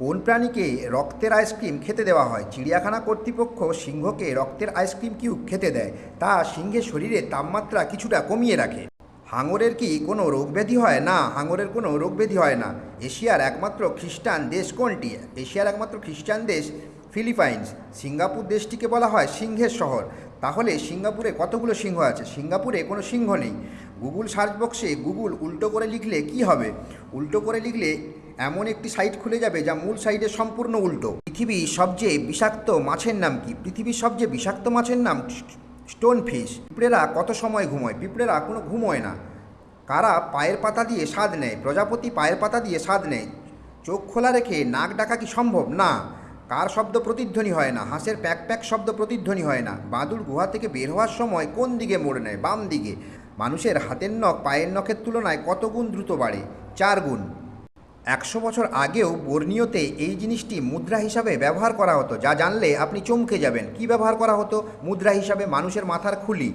কোন প্রাণীকে রক্তের আইসক্রিম খেতে দেওয়া হয়? চিড়িয়াখানা কর্তৃপক্ষ সিংহকে রক্তের আইসক্রিম কিউব খেতে দেয়। তা সিংহের শরীরে তাপমাত্রা কিছুটা কমিয়ে রাখে। হাঙরের কি কোনো রোগব্যাধি হয়? না, হাঙরের কোনো রোগব্যাধি হয় না। এশিয়ার একমাত্র খ্রিস্টান দেশ কোনটি? এশিয়ার একমাত্র খ্রিস্টান দেশ ফিলিপাইন্স। সিঙ্গাপুর দেশটিকে বলা হয় সিংহের শহর। তাহলে সিঙ্গাপুরে কতগুলো সিংহ আছে? সিঙ্গাপুরে কোনো সিংহ নেই। গুগল সার্চ বক্সে গুগল উল্টো করে লিখলে কি হবে? উল্টো করে লিখলে এমন একটি সাইট খুলে যাবে যা মূল সাইটের সম্পূর্ণ উল্টো। পৃথিবীর সবচেয়ে বিষাক্ত মাছের নাম কি? পৃথিবীর সবচেয়ে বিষাক্ত মাছের নাম স্টোন ফিশ পিঁপড়েরা কত সময় ঘুমোয়? পিঁপড়েরা কোনো ঘুমোয় না। কারা পায়ের পাতা দিয়ে স্বাদ নেয়? প্রজাপতি পায়ের পাতা দিয়ে স্বাদ নেয়? চোখ খোলা রেখে নাক ডাকা কি সম্ভব? না। কার শব্দ প্রতিধ্বনি হয় না? হাঁসের প্যাক প্যাক শব্দ প্রতিধ্বনি হয় না। বাদুড় গুহা থেকে বের হওয়ার সময় কোন দিকে মোড় নেয়? বাম দিকে। মানুষের হাতের নখ, পায়ের নখের তুলনায় কত গুণ দ্রুত বাড়ে? চার গুণ। একশো বছর আগেও বর্ণীয়তে এই জিনিসটি মুদ্রা হিসাবে ব্যবহার করা হতো, যা জানলে আপনি চমকে যাবেন। কি ব্যবহার করা হতো? মুদ্রা হিসাবে মানুষের মাথার খুলি।